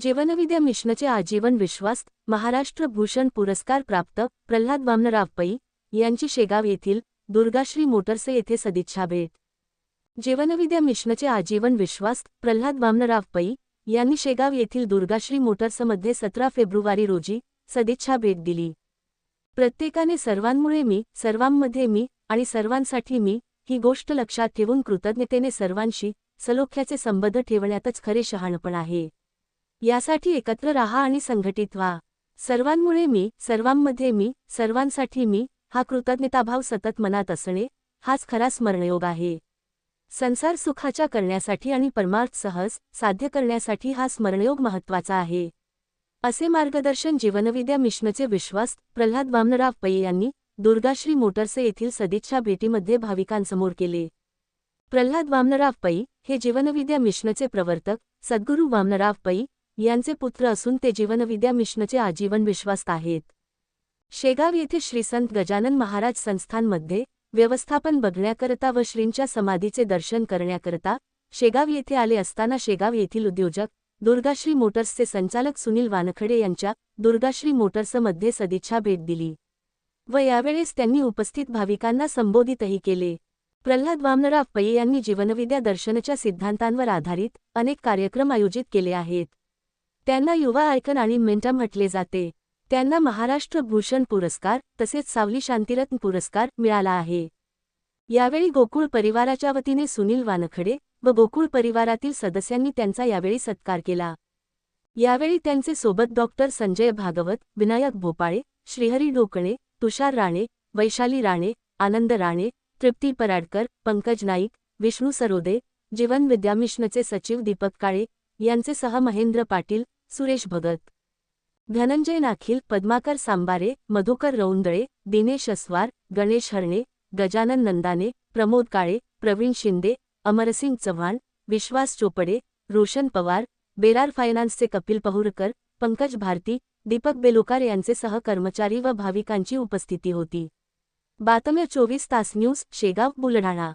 जीवनविद्या मिशनचे आजीवन विश्वास महाराष्ट्र भूषण पुरस्कार प्राप्त प्रल्हाद वामनराव पै यांची शेगाव येथील दुर्गाश्री मोटर्स येथे सदिच्छा भेट. जीवनविद्या मिशनचे आजीवन विश्वास प्रल्हाद वामनराव पै यांनी शेगाव येथील दुर्गाश्री मोटर्समध्ये सतरा फेब्रुवारी रोजी सदिच्छा भेट दिली. प्रत्येकाने सर्वांमुळे मी सर्वांमध्ये मी आणि सर्वांसाठी मी ही गोष्ट लक्षात ठेवून कृतज्ञतेने सर्वांशी सलोख्याचे संबंध ठेवण्यातच खरे शहाणपण आहे. यासाठी एकत्र राहा आणि संघटित व्हा. सर्वांमुळे मी सर्वांमध्ये मी सर्वांसाठी मी हा कृतज्ञताभाव सतत मनात असणे हाच खरा स्मरणयोग आहे. संसार सुखाच्या करण्यासाठी आणि परमार्थ सहज साध्य करण्यासाठी हा स्मरणयोग महत्त्वाचा आहे. असे मार्गदर्शन जीवनविद्या मिशनचे विश्वास प्रल्हाद वामनराव पै यांनी दुर्गाश्री मोटर्से येथील सदिच्छा भेटीमध्ये भाविकांसमोर केले. प्रल्हाद वामनराव पै हे जीवनविद्या मिशनचे प्रवर्तक सद्गुरू वामनराव पै यांचे पुत्र असून ते जीवनविद्या मिशनचे आजीवन विश्वास्त आहेत. शेगाव येथे श्रीसंत गजानन महाराज संस्थांमध्ये व्यवस्थापन बघण्याकरता व श्रींच्या समाधीचे दर्शन करण्याकरता शेगाव येथे आले असताना शेगाव येथील उद्योजक दुर्गाश्री मोटर्सचे संचालक सुनील वानखडे यांच्या दुर्गाश्री मोटर्समध्ये सदिच्छा भेट दिली. व यावेळेस त्यांनी उपस्थित भाविकांना संबोधितही केले. प्रल्हाद वामनराव पै यांनी जीवनविद्या दर्शनच्या सिद्धांतांवर आधारित अनेक कार्यक्रम आयोजित केले आहेत. त्यांना युवा आयकन आणि मेंटा म्हटले जाते. त्यांना महाराष्ट्र भूषण पुरस्कार तसेच सावली शांतिरत्न पुरस्कार मिळाला आहे. यावेळी गोकुळ परिवाराच्या वतीने सुनील वानखडे व गोकुळ परिवारातील सदस्यांनी त्यांचा यावेळी सत्कार केला. यावेळी त्यांचे सोबत डॉक्टर संजय भागवत विनायक भोपाळे श्रीहरी ढोकणे तुषार राणे वैशाली राणे आनंद राणे तृप्ती पराडकर पंकज नाईक विष्णू सरोदे जीवन विद्यामिशनचे सचिव दीपक काळे यांचे सह महेंद्र पाटील सुरेश भगत. धनंजय नाखिल पद्माकर सांबारे मधुकर रौंदळे दिनेश अस्वार गणेश हरणे गजानन नंदाने प्रमोद काळे प्रवीण शिंदे अमरसिंग चव्हाण विश्वास चोपडे रोशन पवार बेरार फायनान्सचे कपिल पहुरकर पंकज भारती दीपक बेलुकार यांचे सह कर्मचारी व भाविकांची उपस्थिती होती. बातम्या चोवीस तास न्यूज शेगाव बुलढाणा.